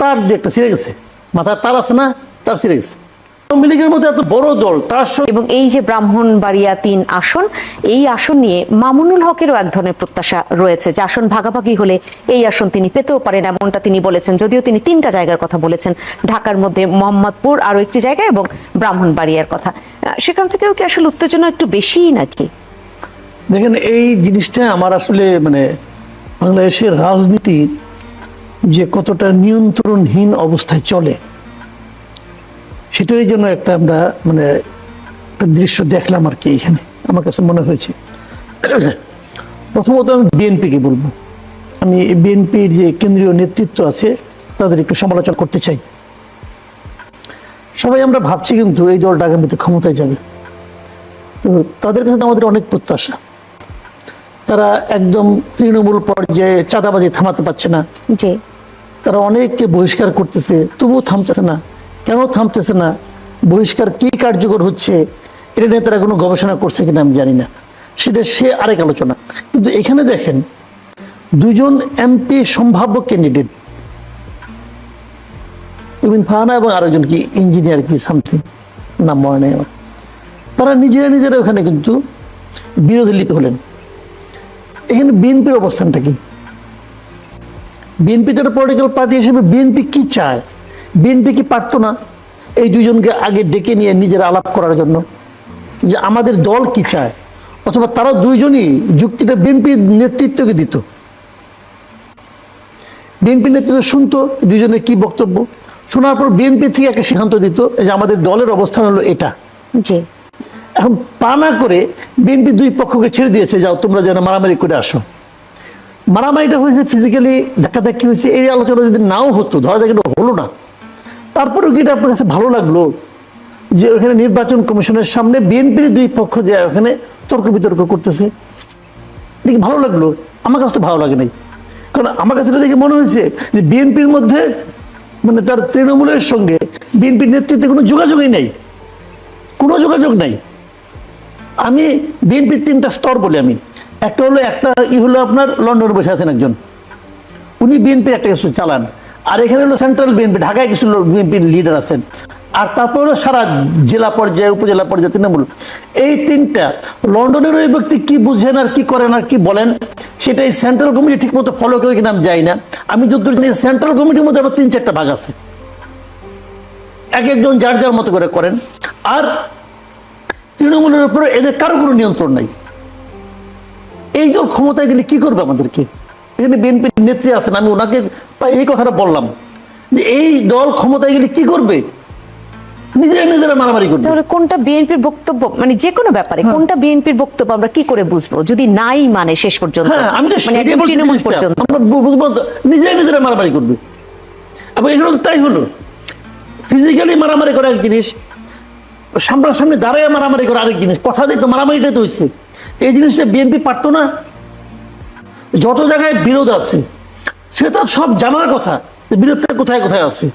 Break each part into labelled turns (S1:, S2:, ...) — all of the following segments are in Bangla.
S1: তার একটা ছিঁড়ে গেছে। মাথার তার আছে না তার ছিঁড়ে গেছে। আওয়ামী লীগের মধ্যে এত বড় দল তার
S2: এবং এই যে ব্রাহ্মণবাড়িয়া তিন আসন এই আসন নিয়ে মামুনুল হকেরও এক ধরনের প্রত্যাশা রয়েছে যে আসন ভাগাভাগি হলে এই আসন তিনি পেতেও পারেন এমনটা তিনি বলেছেন। যদিও তিনি তিনটা জায়গার কথা বলেছেন ঢাকার মধ্যে মোহাম্মদপুর আরও একটি জায়গা এবং ব্রাহ্মণবাড়িয়ার কথা। সেখান থেকেও কি আসলে উত্তেজনা একটু বেশিই নাকি?
S1: দেখেন এই জিনিসটা আমার আসলে মানে বাংলাদেশের রাজনীতি যে কতটা নিয়ন্ত্রণহীন অবস্থায় চলে, সেটারই জন্য একটা আমরা মানে একটা দৃশ্য দেখলাম আর কি এখানে, আমার কাছে মনে হয়েছে। প্রথমত আমি বিএনপিকে বলব। আমি বিএনপির যে কেন্দ্রীয় নেতৃত্ব আছে, তাদের একটু সমালোচনা করতে চাই। সবাই আমরা ভাবছি কিন্তু এই দলটা আগামীতে ক্ষমতায় যাবে। তো তাদের কাছে আমাদের অনেক প্রত্যাশা। তারা একদম তৃণমূল পর্যায়ে চাঁদাবাজি থামাতে পারছে না। তারা অনেককে বহিষ্কার করতেছে, তবুও থামতেছে না। কেন থামতেছে না? বহিষ্কার কি কার্যকর হচ্ছে? এটা নিয়ে তারা কোনো গবেষণা করছে কিনা আমি জানি না। সেটা সে আরেক আলোচনা। কিন্তু এখানে দেখেন, দুজন এমপি সম্ভাব্য ক্যান্ডিডেট ইবিন ফাহানা এবং আরেকজন কি ইঞ্জিনিয়ার কি সামথিং নাম মনে নেই আমার। তারা নিজেরা নিজেরা ওখানে কিন্তু বিরোধী লিপ্ত হলেন। এখানে বিএনপির অবস্থানটা কি? বিএনপি তো একটা পলিটিক্যাল পার্টি হিসেবে বিএনপি কি চায়? বিএনপি কি পারতো না? এই দুজনকে আগে ডেকে নিয়ে নিজের আলাপ করার জন্য। যে আমাদের দল কি চায়? অথবা তারা দুইজনই যুক্তিটা বিএনপি নেতৃত্বকে দিত। বিএনপি নেতৃত্ব শুনতো দুইজনের কি বক্তব্য? শোনার পর বিএনপি থেকে একটা সিদ্ধান্ত দিত যে আমাদের দলের অবস্থান হলো এটা।
S2: যে
S1: এখন পা না করে বিএনপি দুই পক্ষকে ছেড়ে দিয়েছে যাও তোমরা যেন মারামারি করে আসো। মারামারিটা হয়েছে ফিজিক্যালি ধাক্কাধাক্কি হয়েছে, এই আলোচনা যদি নাও হতো, ধরা যাক এটা হলো না, তারপরেও কি এটা আপনার কাছে ভালো লাগল? যে ওখানে নির্বাচন কমিশনের সামনে বিএনপির দুই পক্ষ যে ওখানে তর্ক বিতর্ক করতেছে দেখি ভালো লাগল? আমার কাছে তো ভালো লাগে নাই। কারণ আমার কাছে দেখে মনে হয়েছে যে বিএনপির মধ্যে মানে তার তৃণমূলের সঙ্গে বিএনপির নেতৃত্বে কোনো যোগাযোগই নেই। কোনো যোগাযোগ নাই। আমি বিএনপির তিনটা স্তর বলি আমি। একটা হলো একটা ই হলো আপনার লন্ডনে বসে আছেন একজন। উনি বিএনপির একটা কিছু চালান। আর এখানে হলো সেন্ট্রাল বিএনপি, ঢাকায় কিছু বিএনপির লিডার আছেন। আর তারপর হলো সারা জেলা পর্যায়ে, উপজেলা পর্যায়ে তৃণমূল। এই তিনটা, লন্ডনের ওই ব্যক্তি কি বুঝেন আর কি করেন আর কি বলেন, সেটা এই সেন্ট্রাল কমিটি ঠিক মতো ফলো করে কিনা আমি যাই না। আমি যতদূর জানি সেন্ট্রাল কমিটির মধ্যে আবার তিন চারটা ভাগ আছে। এক একজন যার যার মতো করে করেন। আর তৃণমূলের উপরে এদের কারও কোনো নিয়ন্ত্রণ নাই। এই দল ক্ষমতায় গেলে কি করবে আমাদেরকে? এখানে বিএনপির নেত্রী আছেন আমি ওনাকে এই কথাটা বললাম। যে এই দল ক্ষমতায় গেলে কি করবে? নিজেরা নিজেরা মারামারি করবে।
S2: তাহলে কোনটা বিএনপির বক্তব্য? মানে যে কোনো ব্যাপারে কোনটা বিএনপির বক্তব্য আমরা কি করে বুঝব? যদি নাই মানে শেষ পর্যন্ত।
S1: হ্যাঁ আমি তো
S2: মানে তৃণমূল পর্যন্ত।
S1: আমরা বুঝব নিজেরা নিজেরা মারামারি করবে। এবং এখানে তো তাই হলো। ফিজিক্যালি মারামারি করা এক জিনিস সামনাসামনি দাঁড়ায় মারামারি করা আরেক জিনিস। কথা দিয়ে তো মারামারিটাই তো হয়েছে এই জিনিসটা বিএনপি পারতো না। যত জায়গায় বিরোধ আছে সেটা সব জানার কথা, যে বিরোধটা কোথায় কোথায় আছে।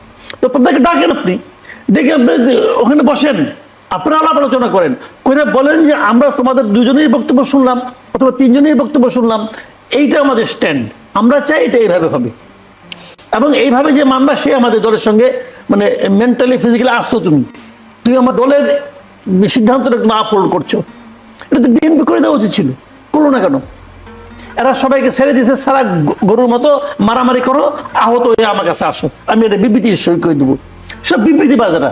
S1: তো তাদেরকে ডাকেন আপনি, ডেকে আপনি ওখানে বসেন, আপনারা আলাপ আলোচনা করেন, করে বলেন যে আমরা তোমাদের দুজনেই বক্তব্য শুনলাম, অথবা তিনজনেই বক্তব্য শুনলাম, এইটা আমাদের স্ট্যান্ড আমরা চাই এটা এইভাবে হবে। এবং এইভাবে যে মানবা সে আমাদের দলের সঙ্গে মানে মেন্টালি ফিজিক্যালি আসতো তুমি। তুমি আমার দলের সিদ্ধান্তটা তুমি আপলোড করছ। এটা তো বিএনপি করে দেওয়া উচিত ছিল। করল না কেন? এরা সবাইকে ছেড়ে দিয়েছে সারা গরুর মতো মারামারি করো আহত হয়ে আমার কাছে আসো। আমি এটা বিবৃতির সই করে দেবো। সব বিবৃতি বাজারা।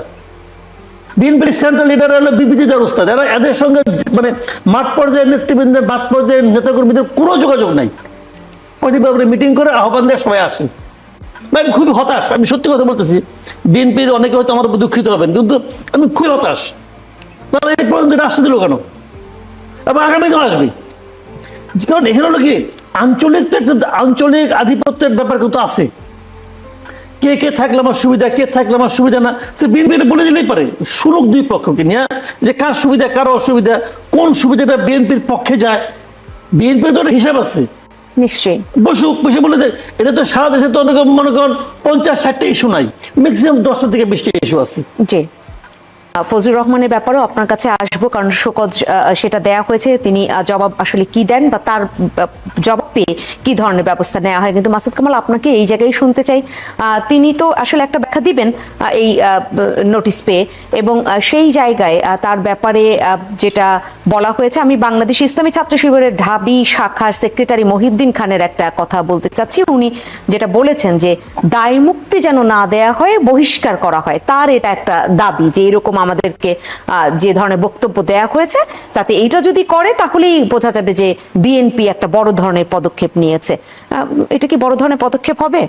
S1: বিএনপির সেন্ট্রাল লিডার হলো বিবৃতি দেওয়ার উস্তাদ। এরা এদের সঙ্গে মানে মাঠ পর্যায়ের নেতৃবৃন্দের মাঠ পর্যায়ের নেতাকর্মীদের কোনো যোগাযোগ নাই। প্রতিভাবে মিটিং করে আহ্বান দিয়ে সবাই আসে। ভাই, আমি খুবই হতাশ আমি সত্যি কথা বলতেছি। বিএনপির অনেকে হয়তো আমার দুঃখিত হবেন কিন্তু আমি খুবই হতাশ। তারা এই পর্যন্ত আসতে দিল কেন? এবং আগামী কেন আসবে। কারণ এখানে হলো কি আঞ্চলিক তো একটা আঞ্চলিক আধিপত্যের ব্যাপার কিন্তু আছে। কে কে থাকলে আমার সুবিধা কে থাকলে আমার সুবিধা না তো বিএনপি এটা বলে দিলেই পারে। শুনুক দুই পক্ষকে নিয়ে যে কার সুবিধা কার অসুবিধা কোন সুবিধাটা বিএনপির পক্ষে যায়। বিএনপির তো একটা হিসাব আছে।
S2: নিশ্চয়ই।
S1: বসুক বসে বলে যে এটা তো সারা দেশে তো অনেক মনে করেন পঞ্চাশ ষাটটা ইস্যু নাই। ম্যাক্সিমাম দশটা থেকে বিশটা ইস্যু আছে।
S2: জি। ফজলুর রহমানের ব্যাপারেও আপনার কাছে আসব, কারণ শোকজ সেটা দেয়া হয়েছে। তিনি জবাব আসলে কি দেন বা তার জবাব পেয়ে কি ধরনের ব্যবস্থা নেওয়া হয়? কিন্তু মাসুদ কামাল, আপনাকে এই জায়গায় শুনতে চাই। তিনি তো আসলে একটা ব্যাখ্যা দিবেন এই নোটিশ পেয়ে। এবং সেই জায়গায় তার ব্যাপারে যেটা বলা হয়েছে, আমি বাংলাদেশ ইসলামী ছাত্র শিবিরের ঢাবি শাখার সেক্রেটারি মহিউদ্দিন খানের একটা কথা বলতে চাচ্ছি। উনি যেটা বলেছেন যে দায় মুক্তি যেন না দেয়া হয়, বহিষ্কার করা হয়। তার এটা একটা দাবি যে, এরকম আমাদেরকে যে ধরনের বক্তব্য দেয়া হয়েছে, তাতে এইটা যদি করে, তাহলেই বোঝা যাবে যে, বিএনপি একটা বড় ধরনের পদক্ষেপ নিয়েছে। এটা কি বড় ধরনের পদক্ষেপ হবে?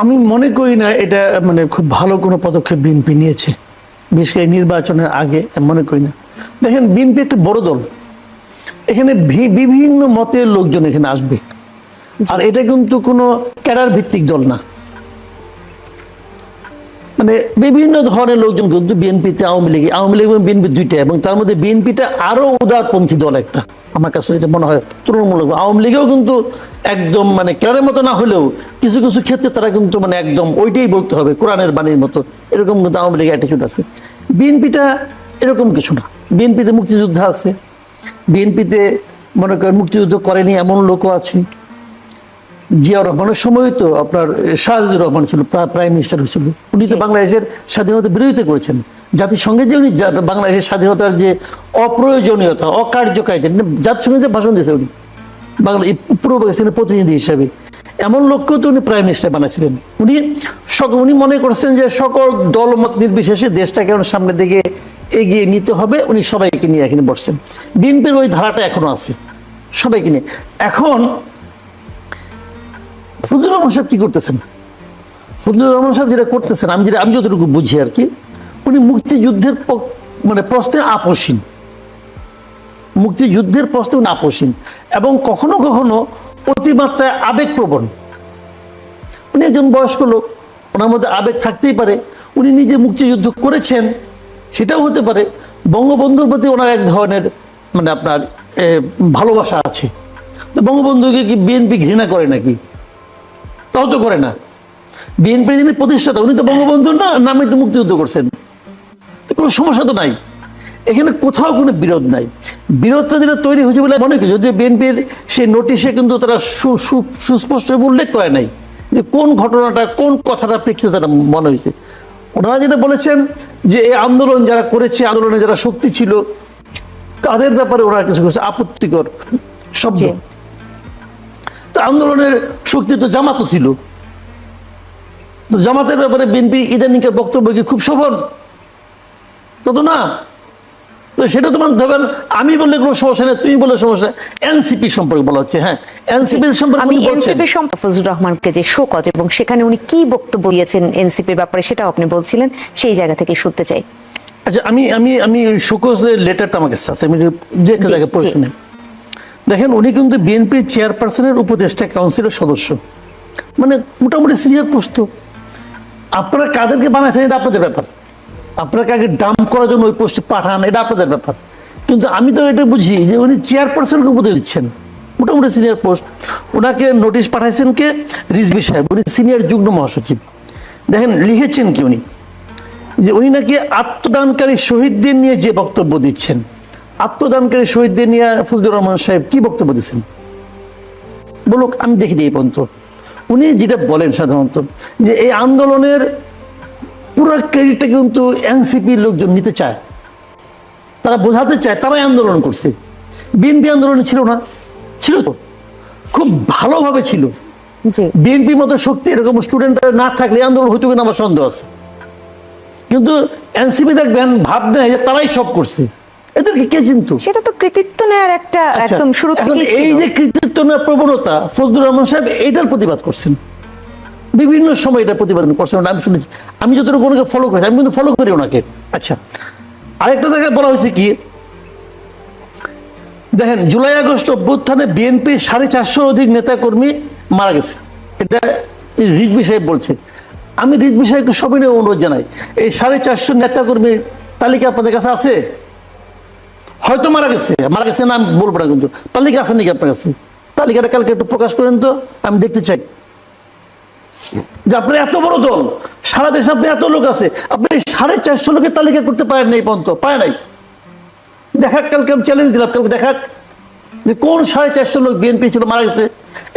S1: আমি মনে করি না এটা মানে খুব ভালো কোনো পদক্ষেপ বিএনপি নিয়েছে। বিশেষ করে নির্বাচনের আগে মনে করি না। দেখেন বিএনপি একটা বড় দল। এখানে বিভিন্ন মতের লোকজন এখানে আসবে। আর এটা কিন্তু কোনো ক্যাডার ভিত্তিক দল না। মানে বিভিন্ন ধরনের লোকজন কিন্তু বিএনপিতে, আওয়ামী লীগ আওয়ামী লীগ এবং বিএনপি দুইটা, এবং তার মধ্যে বিএনপিটা আরও উদারপন্থী দল একটা। আমার কাছে যেটা মনে হয় তৃণমূলক। আওয়ামী লীগেও কিন্তু একদম মানে কেরারের মতো না হলেও কিছু কিছু ক্ষেত্রে তারা কিন্তু মানে একদম ওইটাই বলতে হবে, কোরআনের বাণীর মতো। এরকম কিন্তু আওয়ামী লীগের অ্যাটিচিউড আছে। বিএনপিটা এরকম কিছু না। বিএনপিতে মুক্তিযোদ্ধা আছে। বিএনপিতে মনে করেন মুক্তিযুদ্ধ করেনি এমন লোকও আছে। জিয়া রহমানের সময় তো আপনার শাহজুর রহমান ছিল প্রা- প্রাইম মিনিস্টার হয়েছিল। উনি তো বাংলাদেশের স্বাধীনতা বিরোধিতা করেছেন। জাতিসংঘে যে উনি বাংলাদেশের স্বাধীনতার যে অপ্রয়োজনীয়তা অকার্যকারিতা জাতিসংঘে যে ভাষণ দিয়েছে উনি বাংলা পূর্ব পাকিস্তানের প্রতিনিধি হিসাবে এমন লোককেও তো উনি প্রাইম মিনিস্টার বানাইছিলেন। উনি সকল উনি মনে করছেন যে সকল দলমত নির্বিশেষে দেশটাকে সামনের দিকে এগিয়ে নিতে হবে উনি সবাইকে নিয়ে এখানে বসছেন। বিএনপির ওই ধারাটা এখনও আছে সবাইকে নিয়ে। এখন ফজলুর রহমান সাহেব কি করতেছেন? ফজলুর রহমান সাহেব যেটা করতেছেন, আমি যেটা আমি যতটুকু বুঝি আর কি, উনি মুক্তিযুদ্ধের মানে প্রশ্নে আপোষহীন। মুক্তিযুদ্ধের প্রশ্নে উনি আপোষহীন। এবং কখনো কখনো অতিমাত্রায় আবেগপ্রবণ। উনি একজন বয়স্ক লোক, ওনার মধ্যে আবেগ থাকতেই পারে। উনি নিজে মুক্তিযুদ্ধ করেছেন, সেটাও হতে পারে। বঙ্গবন্ধুর প্রতি ওনার এক ধরনের মানে আপনার ভালোবাসা আছে। তো বঙ্গবন্ধুকে কি বিএনপি ঘৃণা করে নাকি? তাও তো করে না। বিএনপির যিনি প্রতিষ্ঠাতা, উনি তো বঙ্গবন্ধুর না নামে তো মুক্তিযুদ্ধ করছেন। তো কোনো সমস্যা তো নাই। এখানে কোথাও কোনো বিরোধ নাই। বিরোধটা যেটা তৈরি হয়েছে বলে মনে করি, যদিও বিএনপির সেই নোটিশে কিন্তু তারা সুস্পষ্টভাবে উল্লেখ করে নাই যে কোন ঘটনাটা, কোন কথাটা প্রেক্ষিতে তারা মনে হয়েছে। ওনারা যেটা বলেছেন যে এই আন্দোলন যারা করেছে, আন্দোলনে যারা শক্তি ছিল, তাদের ব্যাপারে ওনারা কিছু কিছু আপত্তিকর শব্দ। তো আন্দোলনের শক্তি তো জামাতও ছিল। তো জামাতের ব্যাপারে বিএনপি ইদানিকের বক্তব্য কি খুব শোভন তত না। তো সেটা তো মানতে হবে। আমি বললে কোনো সমস্যা নেই তুমি বললে সমস্যা এনসিপি সম্পর্কে বলা হচ্ছে হ্যাঁ। এনসিপি সম্পর্কে
S2: আমি এনসিপি সম্পর্কে ফজলুর রহমানকে যে শোকজ এবং সেখানে উনি কি বক্তব্য দিয়েছেন এনসিপির ব্যাপারে সেটাও আপনি বলছিলেন সেই জায়গা থেকে শুনতে চাই।
S1: আচ্ছা আমি আমি আমি শোকজের লেটারটা আমার কাছে আছে। আমি যে একটা জায়গায় পড়ে দেখেন, উনি কিন্তু বিএনপির চেয়ারপারসনের উপদেষ্টা কাউন্সিলের সদস্য। মানে মোটামুটি সিনিয়র পোস্ট আপনারা কাদেরকে বানাইছেন, এটা আপনাদের ব্যাপার। আপনারা কাকে ডাম্প করার জন্য ওই পোস্টে পাঠান, এটা আপনাদের ব্যাপার। কিন্তু আমি তো এটা বুঝি যে উনি চেয়ারপারসনকে উপদেশ দিচ্ছেন। মোটামুটি সিনিয়র পোস্ট ওনাকে নোটিশ পাঠাইছেন কে? রিজবি সাহেব। উনি সিনিয়র যুগ্ম মহাসচিব। দেখেন, লিখেছেন কি উনি? যে উনি নাকি আত্মদানকারী শহীদদের নিয়ে যে বক্তব্য দিচ্ছেন। আত্মদানকারী শহীদদের নিয়ে ফজলুর রহমান সাহেব কি বক্তব্য দিচ্ছেন বলুক আমি দেখি দিই পর্যন্ত। উনি যেটা বলেন সাধারণত যে এই আন্দোলনের পুরো ক্রেডিটটা কিন্তু এনসিপি লোকজন নিতে চায়। তারা বোঝাতে চায় তারাই আন্দোলন করছে। বিএনপি আন্দোলনে ছিল না ছিল তো। খুব ভালোভাবে ছিল। বিএনপির মতো শক্তি এরকম স্টুডেন্টরা না থাকলে আন্দোলন হইতো কিনা আমার সন্দেহ আছে। কিন্তু এনসিপি দেখবেন ভাব দেয় যে তারাই সব করছে। এদেরকে কে চিনতো?
S2: সেটা তো কৃতিত্ব নেওয়ার একটা
S1: আচ্ছা,
S2: একদম শুরু থেকেই
S1: এই যে কৃতিত্ব নেওয়ার প্রবণতা ফজলুর রহমান সাহেব এইটার প্রতিবাদ করছেন। বিভিন্ন সময় এটা প্রতিবাদ করছেন আমি শুনেছি। আমি যতটুকু ওনাকে ফলো করেছি আমি কিন্তু ফলো করি ওনাকে। আচ্ছা আরেকটা জায়গায় বলা হয়েছে কি দেখেন জুলাই আগস্ট অভ্যুত্থানে বিএনপি সাড়ে চারশো অধিক নেতাকর্মী মারা গেছে। এটা রিজবি সাহেব বলছে আমি রিজবি সাহেবকে সবাই নিয়ে অনুরোধ জানাই এই সাড়ে চারশো নেতাকর্মীর তালিকা আপনাদের কাছে আছে? হয়তো মারা গেছে মারা গেছে না, আমি বলব না কিন্তু। তালিকা আছে নাকি আপনার কাছে? তালিকাটা কালকে একটু প্রকাশ করেন তো, আমি দেখতে চাই। যে আপনার এত বড় দল, সারা দেশে আপনি এত লোক আছে, আপনি সাড়ে চারশো লোকের তালিকা করতে পারেন নাই পর্যন্ত, পায় নাই। দেখাক, কালকে আমি চ্যালেঞ্জ দিলাম, কালকে দেখাক যে কোন সাড়ে চারশো লোক বিএনপি ছিল, মারা গেছে।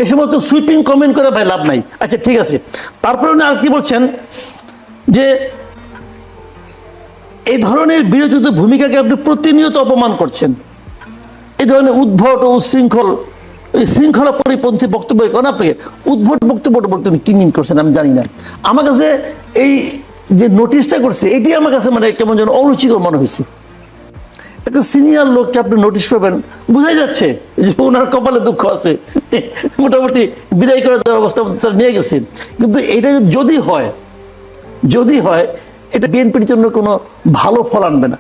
S1: এই সমস্ত সুইপিং কমেন্ট করে ভাই লাভ নাই। আচ্ছা ঠিক আছে। তারপরে উনি আর কি বলছেন যে এই ধরনের বিরোচিত ভূমিকাকে আপনি প্রতিনিয়ত অপমান করছেন। এই ধরনের উদ্ভট ও উশৃঙ্খল, এই শৃঙ্খলা পরিপন্থী বক্তব্য কেন আপনাকে উদ্ভট বক্তব্যটা বলতে উনি কি মিন করছেন আমি জানি না। আমার কাছে এই যে নোটিশটা করছে, এটি আমার কাছে মানে কেমন যেন অরুচিকর মনে হয়েছে। একটা সিনিয়র লোককে আপনি নোটিশ করবেন, বোঝাই যাচ্ছে যে ওনার কপালে দুঃখ আছে। মোটামুটি বিদায় করে দেওয়ার অবস্থা নিয়ে গেছেন কিন্তু এটা যদি হয় যদি হয় এটা বিএনপির জন্য কোনো ভালো ফল আনবে না।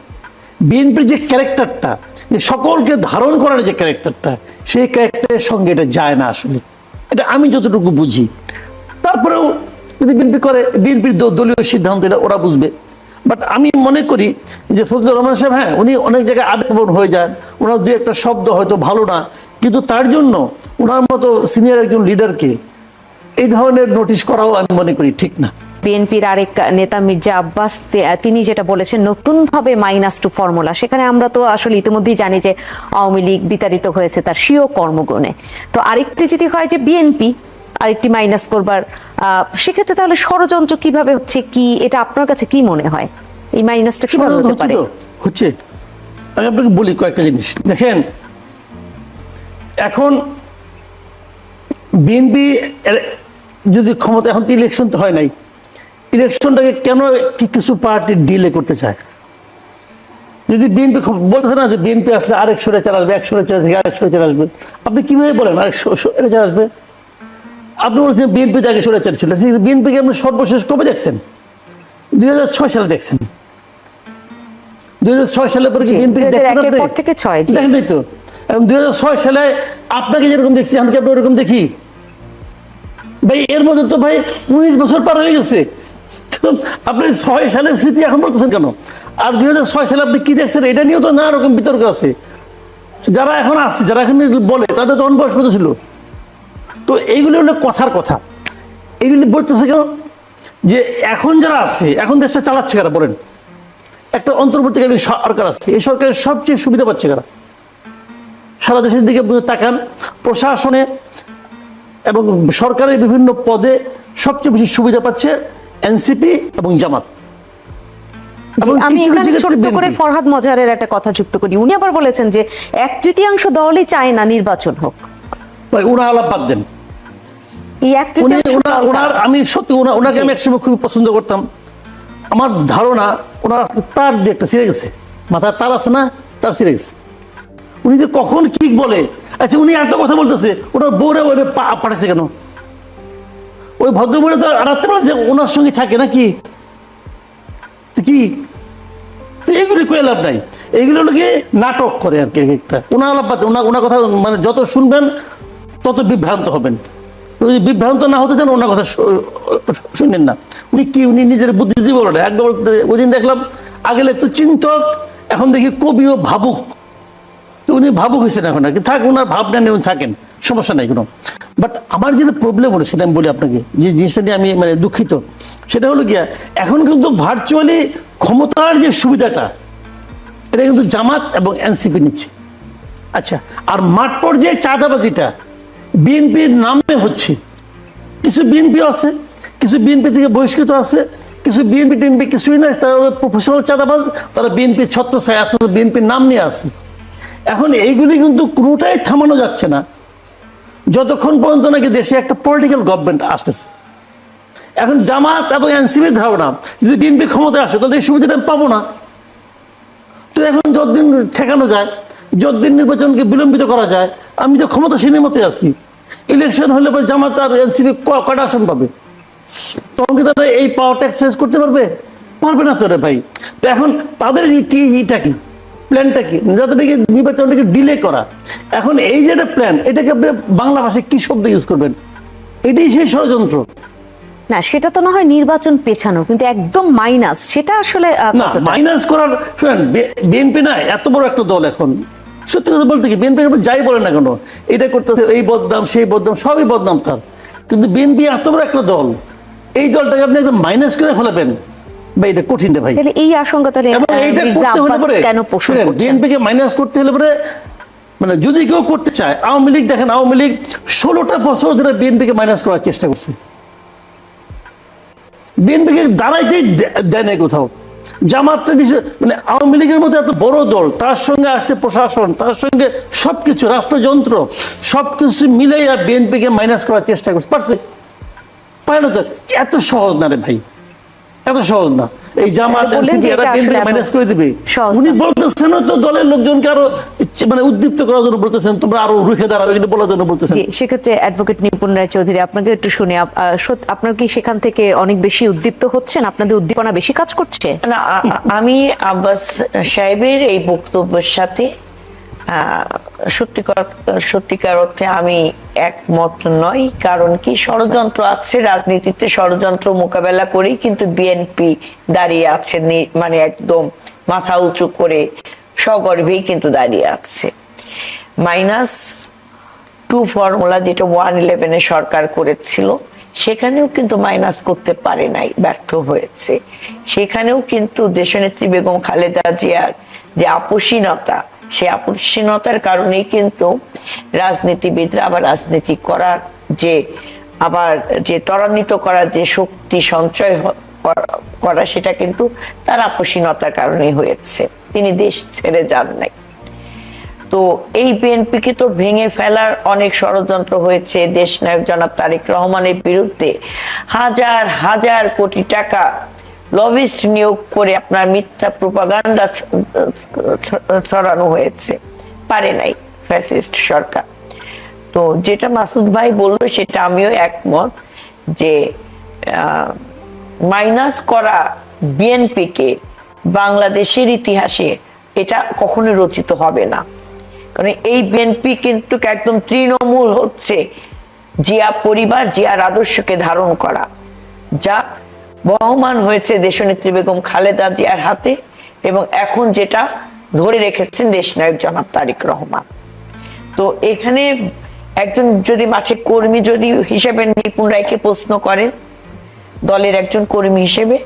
S1: বিএনপির যে ক্যারেক্টারটা, যে সকলকে ধারণ করার যে ক্যারেক্টারটা, সেই ক্যারেক্টারের সঙ্গে এটা যায় না আসলে। এটা আমি যতটুকু বুঝি। তারপরেও যদি বিএনপি করে, বিএনপির দলীয় সিদ্ধান্ত এটা ওরা বুঝবে। বাট আমি মনে করি যে ফজলুর রহমান সাহেব হ্যাঁ উনি অনেক জায়গায় আবেগপ্রবণ হয়ে যান। ওনার দু একটা শব্দ হয়তো ভালো না। কিন্তু তার জন্য ওনার মতো সিনিয়র একজন লিডারকে এই ধরনের নোটিশ করাও আমি মনে করি ঠিক না।
S2: বিএনপির আরেক নেতা মির্জা আব্বাস তিনি যেটা বলেছেন নতুন ভাবে মাইনাস টু ফর্মুলা সেখানে আমরা তো আসলে ইতিমধ্যেই জানি যে আওয়ামী লীগ বিতাড়িত হয়েছে তার স্বীয় কর্মগুণে। তো আরেকটি যদি হয় যে বিএনপি আরেকটি মাইনাস করবার সেক্ষেত্রে তাহলে ষড়যন্ত্র কীভাবে হচ্ছে? কি এটা আপনার কাছে কি মনে হয়? এই মাইনাসটা কীভাবে হতে পারে?
S1: হচ্ছে আমি আপনাকে বলি কয়েকটা জিনিস। দেখেন এখন বিএনপি যদি ক্ষমতা এখন তো ইলেকশন তো হয় নাই। ইলেকশনটাকে কেন কিছু পার্টি ডিলে করতে চায়? যদি বিএনপি বলতেছে না যে বিএনপি আসলে আরেক সরে চাল আসবে একশো চাল থেকে আরেক সরে চাল আসবে আপনি কীভাবে বলেন আরেক সরে চাল আসবে? আপনি বলছেন বিএনপি আগে সরে চাল ছিল বিএনপিকে আপনি সর্বশেষ কবে দেখছেন? দুই সালে দেখছেন। দুই সালে পরে কি
S2: জি,
S1: বিএনপি
S2: 2001 এর পর থেকে ছয়, জি।
S1: দেখেন তো? এখন দুই সালে আপনাকে যেরকম দেখছি আমাকে আপনি ওরকম দেখি? ভাই এর মধ্যে তো ভাই উনিশ বছর পার হয়ে গেছে। আপনি ছয় সালের স্মৃতি এখন বলতেছেন কেন? আর দুই হাজার ছয় সালে আপনি কি দেখছেন? এটা নিয়েও তো নানা রকম বিতর্ক আছে। যারা এখন আসছে, যারা এখন বলে, তাদের তো বয়স কত ছিল। তো এইগুলো হলো কথার কথা। এইগুলি বলতেছে কেন? যে এখন যারা আছে, এখন দেশটা চালাচ্ছে কারা বলেন? একটা অন্তর্বর্তীকালীন সরকার আছে। এই সরকারের সবচেয়ে সুবিধা পাচ্ছে কারা? সারা দেশের দিকে তাকান, প্রশাসনে এবং সরকারের বিভিন্ন পদে সবচেয়ে বেশি সুবিধা পাচ্ছে এনসিপি এবং জামাত।
S2: আমি এখানে ছোট্ট করে ফরহাদ মজারের একটা কথা যুক্ত করি। উনি আবার বলেছেন যে এক তৃতীয়াংশ দলই চায় না নির্বাচন হোক।
S1: ভাই ওনা আলাপ বাদ দেন। উনি ওনার আমি সত্যি ওনাকে আমি একসময় খুবই পছন্দ করতাম। আমার ধারণা ওনার তার একটা ছিঁড়ে গেছে মাথার তার আছে না তার ছিঁড়ে গেছে উনি যে কখন কি বলে আচ্ছা উনি এত কথা বলতেছে ওনার বউরে ওরে পাঠাচ্ছে কেন? ওই ভদ্রমহিলা তো রাত্রেবেলা যে ওনার সঙ্গে থাকে নাকি? কি? এগুলি কয়ে লাভ নাই। এগুলো লোকে নাটক করে আর কি একটা। ওনার আলাপ ওনার ওনার কথা মানে যত শুনবেন, তত বিভ্রান্ত হবেন। যদি বিভ্রান্ত না হতে চান, ওনার কথা শুনেন না। উনি কি? উনি নিজের বুদ্ধিজীবী বলে না একবার ওই দিন দেখলাম, আগে তো চিন্তক, এখন দেখি কবি ও ভাবুক। তো উনি ভাবুক হয়েছেন এখন আর কি। থাক, ওনার ভাবনা নিয়ে উনি থাকেন। সমস্যা নাই, কোনো। বাট আমার যেটা প্রবলেম হলো, সেটা আমি বলি আপনাকে, যে জিনিসটা নিয়ে আমি মানে দুঃখিত, সেটা হলো গিয়া, এখন কিন্তু ভার্চুয়ালি ক্ষমতার যে সুবিধাটা, এটা কিন্তু জামাত এবং এনসিপি নিচ্ছে। আচ্ছা আর মাঠ পর্যায়ে চাঁদাবাজিটা বিএনপির নামে হচ্ছে। কিছু বিএনপি আছে, কিছু বিএনপি থেকে বহিষ্কৃত আছে, কিছু বিএনপি টিএনপি কিছুই নাই, তারা প্রফেশনাল চাঁদাবাজ, তারা বিএনপির ছত্র ছায় আসলে বিএনপির নাম নিয়ে আসে এখন এইগুলি কিন্তু কোনোটাই থামানো যাচ্ছে না। যতক্ষণ পর্যন্ত নাকি দেশে একটা পলিটিক্যাল গভর্নমেন্ট আসতেছে। এখন জামাত এবং এনসিপির ধারণা, যদি বিএনপি ক্ষমতায় আসে, তাহলে এই সুবিধাটা পাবো না। তো এখন যতদিন ঠেকানো যায়, যতদিন নির্বাচনকে বিলম্বিত করা যায়, আমি তো ক্ষমতাসীনের মতে আছি। ইলেকশন হলে পরে জামাত আর এনসিপি কটা আসন পাবে? তখন কি তারা এই পাওয়ারটা এক্সারসাইজ করতে পারবে? পারবে না তো রে ভাই। তো এখন তাদের ইটা কি? প্ল্যানটা কি? যাতে নির্বাচনটাকে ডিলে করা। এখন এই যে একটা প্ল্যান এটাকে আপনি বাংলা ভাষায় কি শব্দ ইউজ করবেন? এটাই সেই ষড়যন্ত্র।
S2: না সেটা তো না হয় নির্বাচন পেছানো কিন্তু একদম মাইনাস সেটা আসলে
S1: না মাইনাস করার শুনেন বিএনপি না এত বড় একটা দল এখন। সত্যি কথা বলতে কি বিএনপি যাই বলে না কেন এটা করতেছে এই বদনাম সেই বদনাম সবই বদনাম তার। কিন্তু বিএনপি এত বড় একটা দল এই দলটাকে আপনি একদম মাইনাস করে ফেলাবেন। ভাই এটা কঠিন ভাই।
S2: তাহলে এই আশঙ্কা তাহলে কেন পোষণ
S1: বিএনপিকে মাইনাস করতে হলে পরে মানে যদি কেউ করতে চায় আওয়ামী লীগ দেখেন আওয়ামী লীগ ষোলোটা বছর ধরে বিএনপিকে মাইনাস করার চেষ্টা করছে। বিএনপিকে দাঁড়াইতেই দেয় কোথাও। জামাতটা মানে আওয়ামী লীগের মতো এত বড় দল তার সঙ্গে আসছে প্রশাসন তার সঙ্গে সবকিছু রাষ্ট্রযন্ত্র সবকিছু মিলাইয়া বিএনপিকে মাইনাস করার চেষ্টা করছে। পারছে? পারে না তো? এত সহজ না রে ভাই। এত সহজ না। এই জামাত এনসিপি এরা মাইনাস করে দিবে। উনি বলতেছেন তো দলের লোকজনকে আরও মানে উদ্দীপ্ত করার জন্য বলতেছেন তোমরা আরও রুখে দাঁড়াবে কিন্তু বলার জন্য বলতেছেন।
S2: জি সেক্ষেত্রে অ্যাডভোকেট নিপুণ রায় চৌধুরী আপনাকে একটু শুনে আপনার কি সেখান থেকে অনেক বেশি উদ্দীপ্ত হচ্ছেন? আপনাদের উদ্দীপনা বেশি কাজ করছে?
S3: না আমি আব্বাস সাহেবের এই বক্তব্যের সাথে সত্যিকার সত্যিকার অর্থে আমি একমত নই কারণ কি ষড়যন্ত্র আছে রাজনীতিতে ষড়যন্ত্র মোকাবেলা করেই কিন্তু বিএনপি দাঁড়িয়ে আছে মানে একদম মাথা উঁচু করে সগর্বেই কিন্তু দাঁড়িয়ে আছে। মাইনাস টু ফর্মুলা যেটা ওয়ান ইলেভেনে সরকার করেছিল সেখানেও কিন্তু মাইনাস করতে পারে নাই ব্যর্থ হয়েছে। সেখানেও কিন্তু দেশনেত্রী বেগম খালেদা জিয়ার যে আপোষীনতা সে আপোষীনতার কারণেই কিন্তু রাজনীতিবিদরা আবার রাজনীতি করার যে, আবার যে ত্বরান্বিত করার যে শক্তি সঞ্চয় করা- করা সেটা কিন্তু তার আপসীনতার কারণেই হয়েছে। তিনি দেশ ছেড়ে যান নাই। তো এই বিএনপিকে তো ভেঙে ফেলার অনেক ষড়যন্ত্র হয়েছে। দেশ নায়ক জনাব তারেক রহমানের বিরুদ্ধে হাজার হাজার কোটি টাকা লবিস্ট নিয়োগ করে আপনার মিথ্যা প্রপাগান্ডা ছড়ানো হয়েছে। পারে নাই ফ্যাসিস্ট সরকার। তো যেটা মাসুদ ভাই বলল সেটা আমিও একমত যে মাইনাস করা বিএনপিকে বাংলাদেশের ইতিহাসে এটা কখনো রচিত হবে না। কারণ এই বিএনপি কিন্তু একদম তৃণমূল হচ্ছে জিয়া পরিবার, জিয়ার আদর্শকে ধারণ করা। যা বহমান হয়েছে দেশনেত্রী বেগম খালেদা জিয়ার হাতে এবং এখন যেটা ধরে রেখেছেন দেশনায়ক জনাব তারেক রহমান। তো এখানে একজন যদি মাঠে কর্মী যদি হিসেবে নিপুণ রায়কে প্রশ্ন করেন, দলের একজন কর্মী হিসেবে,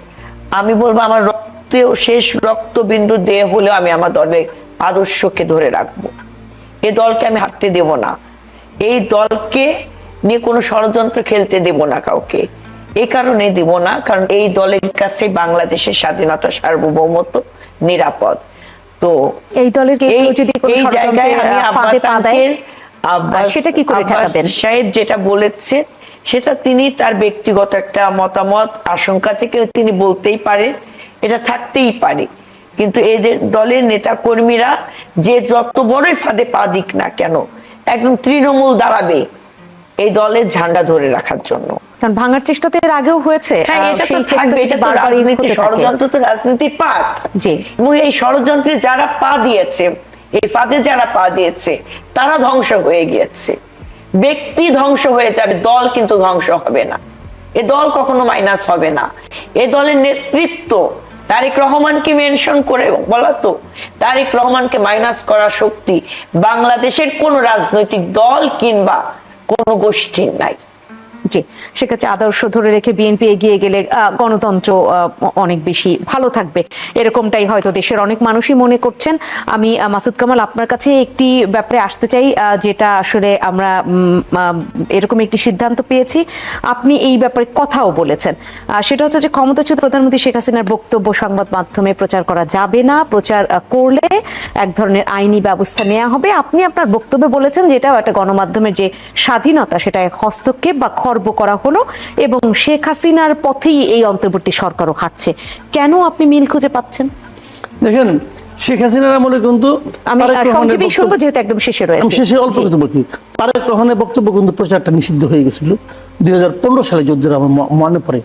S3: আমি বলব আমার রক্তেও শেষ রক্তবিন্দু দেহ হলেও আমি আমার দলের আদর্শকে ধরে রাখব। এ দলকে আমি হাঁটতে দেব না। এই দলকে নিয়ে কোনো ষড়যন্ত্র খেলতে দেব না কাউকে। এই কারণে দিব না কারণ এই দলের কাছে বাংলাদেশের স্বাধীনতা সার্বভৌমত্ব নিরাপদ। তো
S2: এই দলের
S3: এই জায়গায় আমি আব্বাস
S2: পা দেয়
S3: আঙ্কেল, আব্বাস
S2: সেটা কি করে ঠেকাবেন?
S3: সাহেব যেটা বলেছে সেটা তিনি তার ব্যক্তিগত একটা মতামত আশঙ্কা থেকে তিনি বলতেই পারে এটা থাকতেই পারে। কিন্তু এদের দলের নেতা কর্মীরা যে যত বড়ই ফাঁদে পা দিক না কেন একদম তৃণমূল দাঁড়াবে। এই দলের ঝান্ডা ধরে রাখার জন্য।
S2: ভাঙার চেষ্টা তো এর আগেও হয়েছে
S3: হ্যাঁ। ষড়যন্ত্র তো রাজনীতির পার্ট
S2: জি।
S3: এবং এই ষড়যন্ত্রে যারা পা দিয়েছে এই ফাঁদে যারা পা দিয়েছে তারা ধ্বংস হয়ে গিয়েছে। ব্যক্তি ধ্বংস হয়ে যাবে দল কিন্তু ধ্বংস হবে না। এ দল কখনো মাইনাস হবে না। এ দলের নেতৃত্ব তারেক রহমানকে মেনশন করে বলা তো তারেক রহমানকে মাইনাস করার শক্তি বাংলাদেশের কোন রাজনৈতিক দল কিংবা কোন গোষ্ঠীর নাই
S2: জি, সেক্ষেত্রে আদর্শ ধরে রেখে বিএনপি এগিয়ে গেলে গণতন্ত্র অনেক বেশি ভালো থাকবে। এরকমটাই হয়তো দেশের অনেক মানুষই মনে করছেন। আমি মাসুদ কামাল আপনার কাছে একটি ব্যাপারে আসতে চাই যেটা আসলে আমরা এরকম একটি সিদ্ধান্ত পেয়েছি। আপনি এই ব্যাপারে কথাও বলেছেন। সেটা হচ্ছে যে ক্ষমতাচ্যুত প্রধানমন্ত্রী শেখ হাসিনার বক্তব্য সংবাদ মাধ্যমে প্রচার করা যাবে না। প্রচার করলে এক ধরনের আইনি ব্যবস্থা নেওয়া হবে। আপনি আপনার বক্তব্যে বলেছেন যেটাও একটা গণমাধ্যমের যে স্বাধীনতা সেটা হস্তক্ষেপ বা খর্ব করা হলো এবং শেখ হাসিনার পথেই এই অন্তর্বর্তী সরকারও হাঁটছে। কেন আপনি মিল খুঁজে পাচ্ছেন?
S1: দেখেন শেখ হাসিনার আমলে কিন্তু তারেক রহমানের বক্তব্য-
S2: যেহেতু একদম শেষে রয়েছে।
S1: শেষে অল্প
S2: জি।
S1: বলছি। তারেক রহমানের বক্তব্য কিন্তু প্রচারটা নিষিদ্ধ হয়ে গেছিল দুই হাজার পনেরো সালে যদ্দুর আমার মনে পড়ে।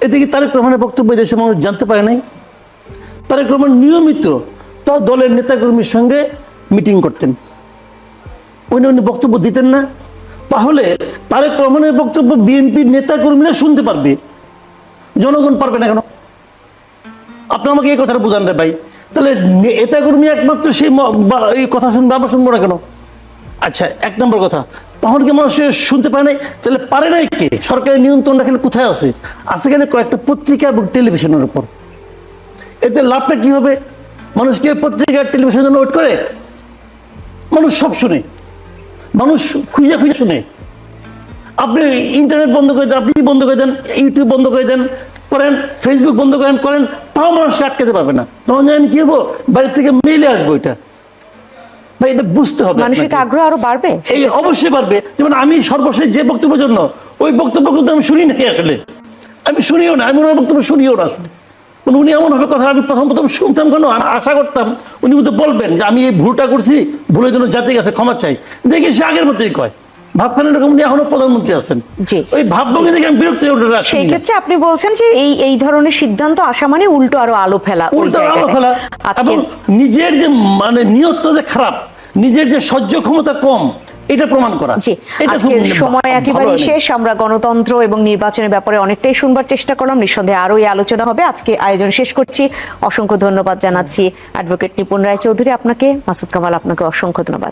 S1: এতে কি তারেক রহমানের বক্তব্য দেশের মানুষ জানতে পারে নাই? তারেক রহমান নিয়মিত তার দলের নেতাকর্মীর সঙ্গে মিটিং করতেন। উনি উনি বক্তব্য দিতেন না। তাহলে তারেক রহমানের বক্তব্য বিএনপির নেতাকর্মীরা শুনতে পারবে। জনগণ পারবে না কেন? আপনি আমাকে এই কথাটা বুঝান রে ভাই। তাহলে নে- নেতাকর্মী একমাত্র সেই এই কথা শুনবে, আমরা শুনব না কেন? আচ্ছা এক নম্বর কথা। তখন কি মানুষ শুনতে পারে নাই? তাহলে পারে নাই কে? সরকারের নিয়ন্ত্রণ এখানে কোথায় আছে? আছে গেলে কয়েকটা পত্রিকা এবং টেলিভিশনের উপর। এতে লাভটা কি হবে? মানুষকে পত্রিকা টেলিভিশনের জন্য ওয়েট করে? মানুষ সব শুনে। মানুষ খুঁজে খুঁজে শুনে। আপনি ইন্টারনেট বন্ধ করে দেন আপনি বন্ধ করে দেন ইউটিউব বন্ধ করে দেন করেন ফেসবুক বন্ধ করেন করেন তাও মানুষকে আটকাতে পারবে না। তখন জানেন কি হব? বাড়ি থেকে মেলে আসব এটা। ভাই এটা বুঝতে হবে আপনাকে।
S2: আগ্রহ আরও বাড়বে?
S1: এই অবশ্যই পারবে যেমন আমি সর্বশেষ যে বক্তব্যের জন্য ওই বক্তব্য কিন্তু আমি শুনি নাই আসলে। আমি শুনিও না আমি ওনার বক্তব্য শুনিও না আসলে। মানে উনি এমন হবে কথা আমি প্রথম প্রথম শুনতাম কেন? আশা করতাম উনি কিন্তু বলবেন যে আমি এই ভুলটা করছি ভুলের জন্য জাতি কাছে ক্ষমা চাই। দেখি সে আগের মতোই কয়। ভাবখান এরকম উনি এখনও প্রধানমন্ত্রী আছেন।
S2: জি।
S1: ওই ভাবভঙ্গি দেখে আমি বিরক্ত হয়ে
S2: সেই ক্ষেত্রে আপনি বলছেন যে এই এই ধরনের সিদ্ধান্ত আসা মানে উল্টো আরও আলো ফেলা
S1: উল্টো আলো ফেলা। এবং নিজের যে মানে নিয়তটা যে খারাপ নিজের যে সহ্য ক্ষমতা কম এটা প্রমাণ করা।
S2: জি আজকের সময়
S1: একেবারে
S2: শেষ। আমরা গণতন্ত্র এবং নির্বাচনের ব্যাপারে অনেকটাই শুনবার চেষ্টা করলাম। নিঃসন্দেহে আরও এই আলোচনা হবে। আজকে আয়োজন শেষ করছি। অসংখ্য ধন্যবাদ জানাচ্ছি অ্যাডভোকেট নিপুণ রায় চৌধুরী আপনাকে। মাসুদ কামাল আপনাকে অসংখ্য ধন্যবাদ।